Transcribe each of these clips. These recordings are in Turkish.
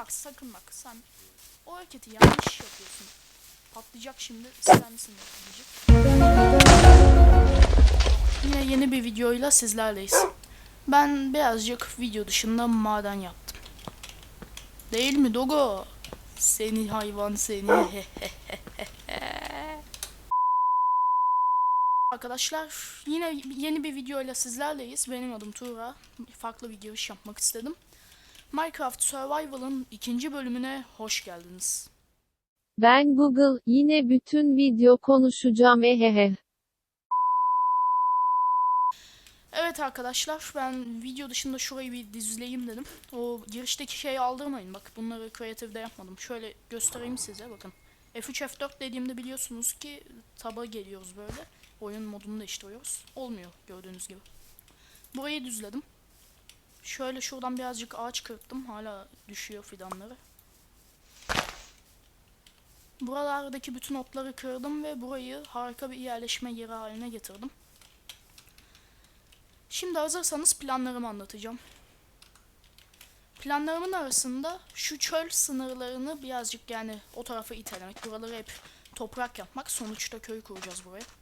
bak sakın bak sen o hareketi yanlış yapıyorsun. Patlayacak şimdi sensin patlayacak. Yine yeni bir videoyla sizlerleyiz. Ben birazcık video dışında maden yaptım. Değil mi Dogo? Seni hayvan seni. Arkadaşlar yine yeni bir videoyla sizlerleyiz. Benim adım Tuğra. Farklı bir giriş yapmak istedim. Minecraft Survival'ın ikinci bölümüne hoş geldiniz. Ben Google, yine bütün video konuşacağım ehehe. Evet arkadaşlar ben video dışında şurayı bir düzleyeyim dedim. O girişteki şeyi aldırmayın bak bunları kreatifde yapmadım. Şöyle göstereyim size bakın. F3 F4 dediğimde biliyorsunuz ki taba geliyoruz böyle. Oyun modunu değiştiriyoruz. Olmuyor gördüğünüz gibi. Burayı düzledim. Şöyle şuradan birazcık ağaç kırptım. Hala düşüyor fidanları. Buralardaki bütün otları kırdım ve burayı harika bir yerleşme yeri haline getirdim. Şimdi hazırsanız planlarımı anlatacağım. Planlarımın arasında şu çöl sınırlarını birazcık yani o tarafa itelemek. Buraları hep toprak yapmak. Sonuçta köy kuracağız buraya.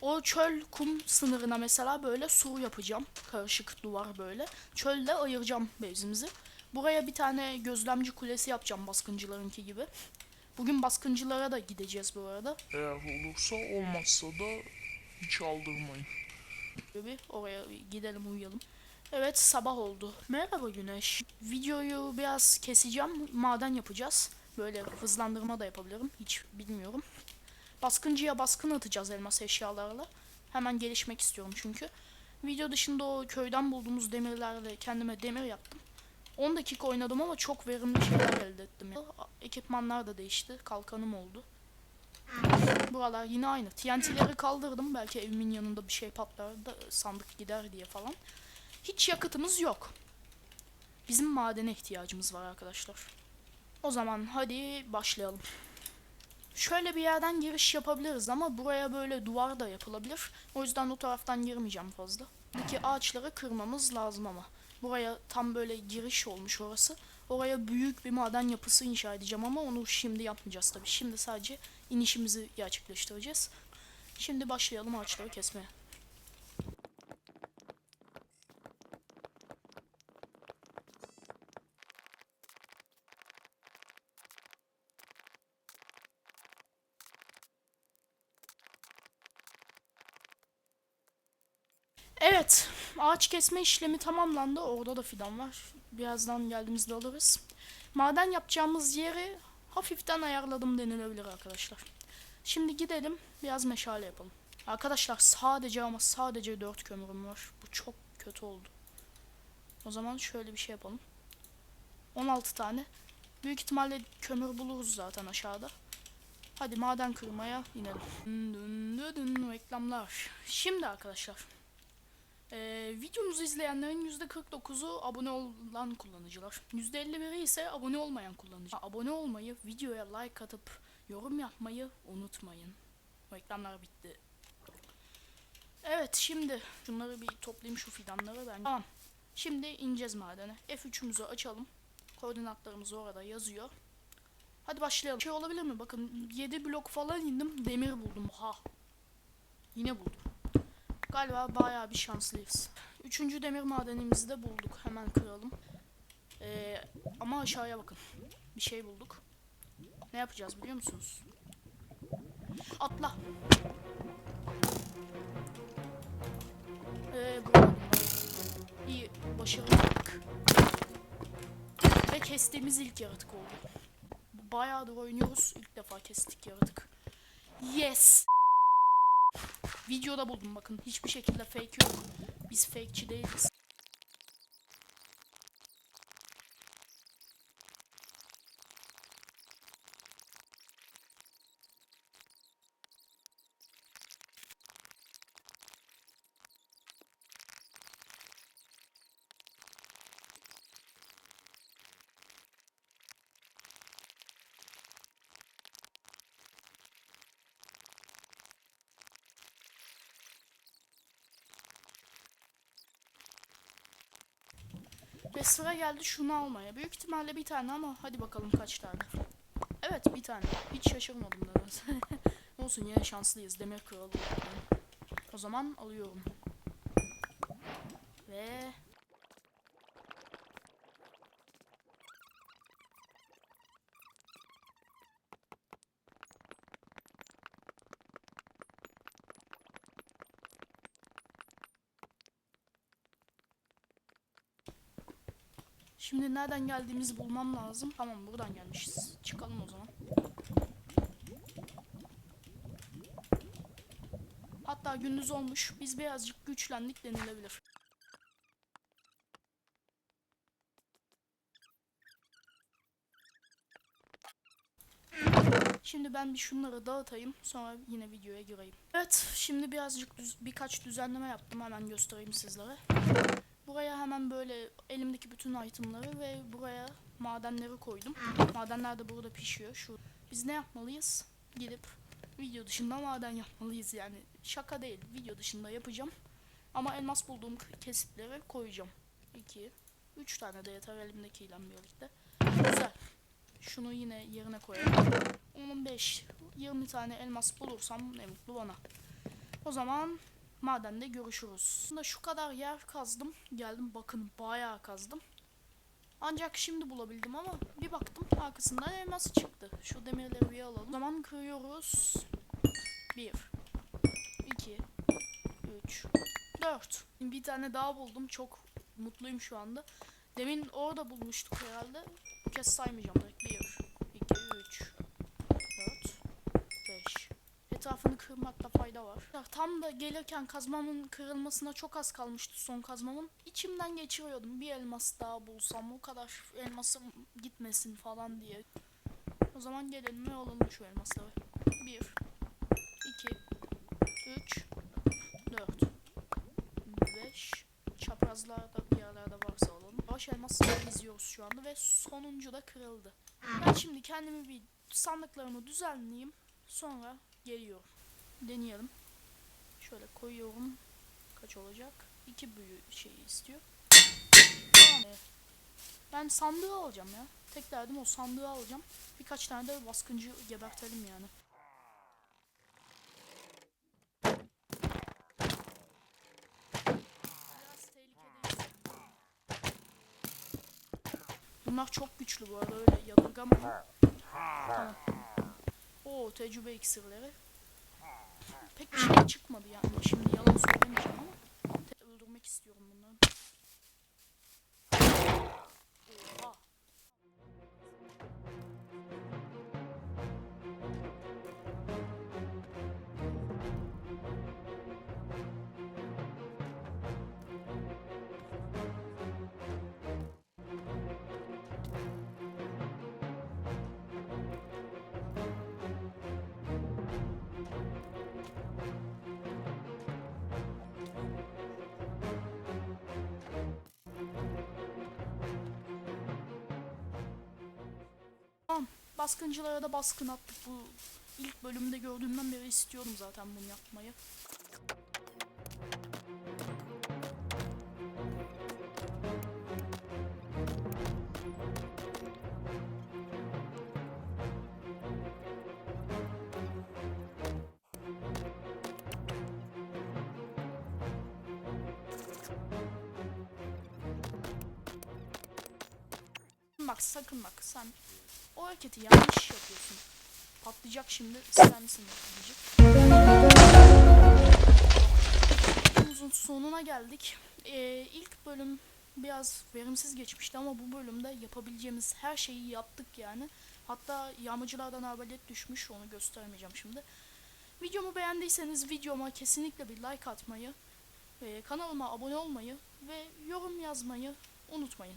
O çöl kum sınırına mesela böyle sur yapacağım. Karışık duvar böyle. Çölle ayıracağım bezimizi. Buraya bir tane gözlemci kulesi yapacağım baskıncılarınki gibi. Bugün baskıncılara da gideceğiz bu arada. Eğer olursa olmazsa da hiç aldırmayın. gibi oraya bir gidelim uyuyalım. Evet sabah oldu. Merhaba Güneş. Videoyu biraz keseceğim. Maden yapacağız. Böyle hızlandırma da yapabilirim. Hiç bilmiyorum. Baskıncıya baskın atacağız elmas eşyalarla. Hemen gelişmek istiyorum çünkü. Video dışında o köyden bulduğumuz demirlerle kendime demir yaptım. 10 dakika oynadım ama çok verimli şeyler elde ettim. Ya. Ekipmanlar da değişti. Kalkanım oldu. Buralar yine aynı. TNT'leri kaldırdım. Belki evimin yanında bir şey patlar da sandık gider diye falan. Hiç yakıtımız yok. Bizim madene ihtiyacımız var arkadaşlar. O zaman hadi başlayalım. Şöyle bir yerden giriş yapabiliriz ama buraya böyle duvar da yapılabilir. O yüzden o taraftan girmeyeceğim fazla. Buradaki ağaçları kırmamız lazım ama. Buraya tam böyle giriş olmuş orası. Oraya büyük bir maden yapısı inşa edeceğim ama onu şimdi yapmayacağız tabii. Şimdi sadece inişimizi gerçekleştireceğiz. Şimdi başlayalım ağaçları kesmeye. Evet, ağaç kesme işlemi tamamlandı. Orada da fidan var. Birazdan geldiğimizde alırız. Maden yapacağımız yeri hafiften ayarladım denilebilir arkadaşlar. Şimdi gidelim biraz meşale yapalım. Arkadaşlar sadece ama sadece 4 kömürüm var. Bu çok kötü oldu. O zaman şöyle bir şey yapalım. 16 tane. Büyük ihtimalle kömür buluruz zaten aşağıda. Hadi maden kırmaya inelim. Dün dün dün reklamlar. Şimdi arkadaşlar. Ee, videomuzu izleyenlerin %49'u abone olan kullanıcılar. %51'i ise abone olmayan kullanıcı. Abone olmayı, videoya like atıp yorum yapmayı unutmayın. Reklamlar bitti. Evet şimdi şunları bir toplayayım şu fidanları ben. Tamam. Şimdi ineceğiz madene. F3'ümüzü açalım. Koordinatlarımız orada yazıyor. Hadi başlayalım. Şey olabilir mi? Bakın 7 blok falan indim. Demir buldum. Ha. Yine buldum. Galiba bayağı bir şanslıyız. Üçüncü demir madenimizi de bulduk. Hemen kıralım. Ee, ama aşağıya bakın. Bir şey bulduk. Ne yapacağız biliyor musunuz? Atla. Ee, bu- İyi. Ve kestiğimiz ilk yaratık oldu. Bayağıdır oynuyoruz. İlk defa kestik yaratık. Yes! Videoda buldum bakın. Hiçbir şekilde fake yok. Biz fakeçi değiliz. Ve sıra geldi şunu almaya. Büyük ihtimalle bir tane ama hadi bakalım kaç tane. Evet bir tane. Hiç şaşırmadım nedense. Olsun yine şanslıyız. Demir kralı. O zaman alıyorum. Ve Şimdi nereden geldiğimizi bulmam lazım. Tamam buradan gelmişiz. Çıkalım o zaman. Hatta gündüz olmuş. Biz birazcık güçlendik denilebilir. Şimdi ben bir şunları dağıtayım. Sonra yine videoya gireyim. Evet, şimdi birazcık düz- birkaç düzenleme yaptım. Hemen göstereyim sizlere. Buraya hemen böyle elimdeki bütün itemları ve buraya madenleri koydum. Madenler de burada pişiyor. Şu biz ne yapmalıyız? Gidip video dışında maden yapmalıyız yani. Şaka değil. Video dışında yapacağım. Ama elmas bulduğum kesitleri koyacağım. 2 3 tane de yeter elimdekiyle birlikte. Güzel. Şunu yine yerine koyalım. 15 20 tane elmas bulursam ne mutlu bana. O zaman madende görüşürüz. Aslında şu kadar yer kazdım. Geldim bakın bayağı kazdım. Ancak şimdi bulabildim ama bir baktım arkasından elmas çıktı. Şu demirleri bir alalım. O zaman kırıyoruz. 1 2 3 4 Bir tane daha buldum. Çok mutluyum şu anda. Demin orada bulmuştuk herhalde. Bu kez saymayacağım Tam da gelirken kazmamın kırılmasına çok az kalmıştı son kazmamın. İçimden geçiriyordum bir elmas daha bulsam o kadar elmasım gitmesin falan diye. O zaman gelelim ve alalım şu elmasları. 1 2 3 4 5 Çaprazlarda bir yerlerde varsa alalım. Baş elmas izliyoruz şu anda ve sonuncu da kırıldı. Ben şimdi kendimi bir sandıklarımı düzenleyeyim. Sonra geliyorum. Deneyelim. Şöyle koyuyorum. Kaç olacak? İki büyü şeyi istiyor. Ee, Ben sandığı alacağım ya. Tek derdim o sandığı alacağım. Birkaç tane de baskıncı gebertelim yani. Bunlar çok güçlü bu arada öyle yadırgamayın. Tamam. Oo tecrübe iksirleri. Pek bir şey çıkmadı yani. Şimdi yalan söylemeyeceğim ama öldürmek istiyorum bunları. Baskıncılara da baskın attık. Bu ilk bölümde gördüğümden beri istiyorum zaten bunu yapmayı. Bak sakın bak sen o hareketi yanlış yapıyorsun. Patlayacak şimdi ister misin patlayacak. Videomuzun sonuna geldik. Ee, ilk bölüm biraz verimsiz geçmişti ama bu bölümde yapabileceğimiz her şeyi yaptık yani. Hatta yağmacılardan arbalet düşmüş onu göstermeyeceğim şimdi. Videomu beğendiyseniz videoma kesinlikle bir like atmayı, ve kanalıma abone olmayı ve yorum yazmayı unutmayın.